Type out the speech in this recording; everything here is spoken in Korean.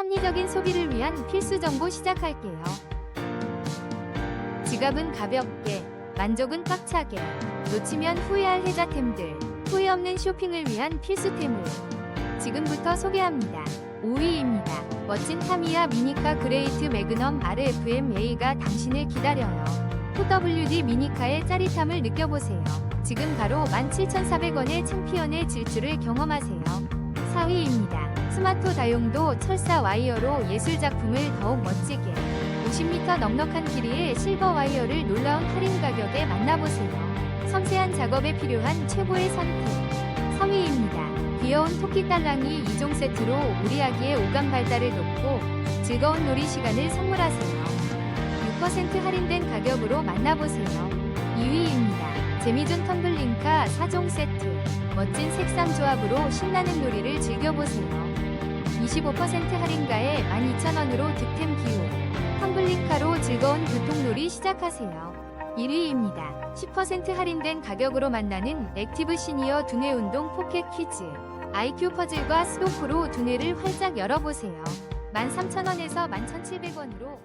합리적인 소비를 위한 필수 정보 시작할게요. 지갑은 가볍게, 만족은 꽉차게, 놓치면 후회할 혜자템들, 후회 없는 쇼핑을 위한 필수템을 지금부터 소개합니다. 5위입니다. 멋진 타미야 미니카 그레이트 매그넘 RFMA가 당신을 기다려요. 4WD 미니카의 짜릿함을 느껴보세요. 지금 바로 17,400원의 챔피언의 질주를 경험하세요. 4위입니다. 스마트 다용도 철사 와이어로 예술 작품을 더욱 멋지게 50m 넉넉한 길이의 실버 와이어를 놀라운 할인 가격에 만나보세요. 섬세한 작업에 필요한 최고의 선택. 3위입니다. 귀여운 토끼 딸랑이 2종 세트로 우리 아기의 오감 발달을 돕고 즐거운 놀이 시간을 선물하세요. 6% 할인된 가격으로 만나보세요. 2위입니다. 재미준 텀블링카 4종 세트. 멋진 색상 조합으로 신나는 놀이를 즐겨보세요. 25% 할인가에 12,000원으로 득템 기호. 텀블링카로 즐거운 교통놀이 시작하세요. 1위입니다. 10% 할인된 가격으로 만나는 액티브 시니어 두뇌 운동 포켓 퀴즈. IQ 퍼즐과 스도쿠로 두뇌를 활짝 열어보세요. 13,000원에서 11,700원으로